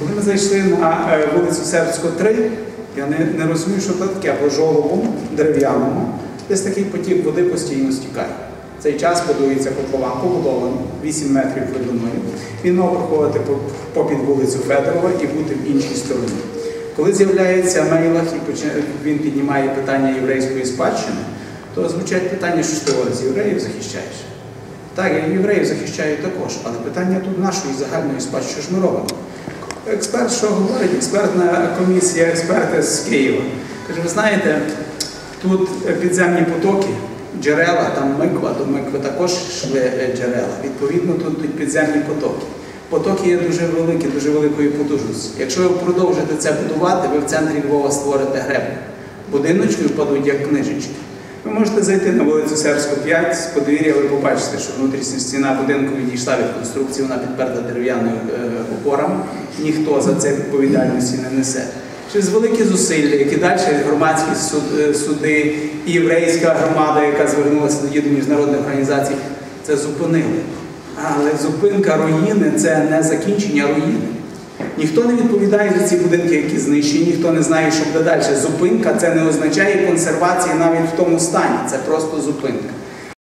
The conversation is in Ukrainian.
Коли ми зайшли на е, вулицю Сербську 3, я не, не розумію, що це таке по жолобу дерев'яному. Десь такий потік води постійно стікає. Цей час будується котлован, побудований 8 метрів глибиною. Він мав проходити попід вулицю Федорова і бути в іншій стороні. Коли з'являється Мейлах і він піднімає питання єврейської спадщини, то звучать питання, що ти говориш, євреїв захищаєш. Так, я євреїв захищаю також, але питання тут нашої загальної спадщини, що ж ми робимо? Експерт, що говорить, експертна комісія, експерти з Києва. Каже, ви знаєте, тут підземні потоки, джерела, там миква, до микви також йшли е, джерела. Відповідно, тут йдуть підземні потоки. Потоки є дуже великі, дуже великої потужності. Якщо ви продовжите це будувати, ви в центрі Львова створите греблю. Будиночки впадуть як книжечки. Ви можете зайти на вулицю Сербську 5, з подвір'я ви побачите, що внутрішня стіна будинку відійшла від конструкції, вона підперта дерев'яною е, опорами. Ніхто за це відповідальності не несе. Через великі зусилля, які далі громадські е, суди і єврейська громада, яка звернулася тоді до міжнародних організацій, це зупинили. Але зупинка руїни це не закінчення руїни. Ніхто не відповідає за ці будинки, які знищені, ніхто не знає, що буде далі. Зупинка це не означає консервації навіть в тому стані, це просто зупинка.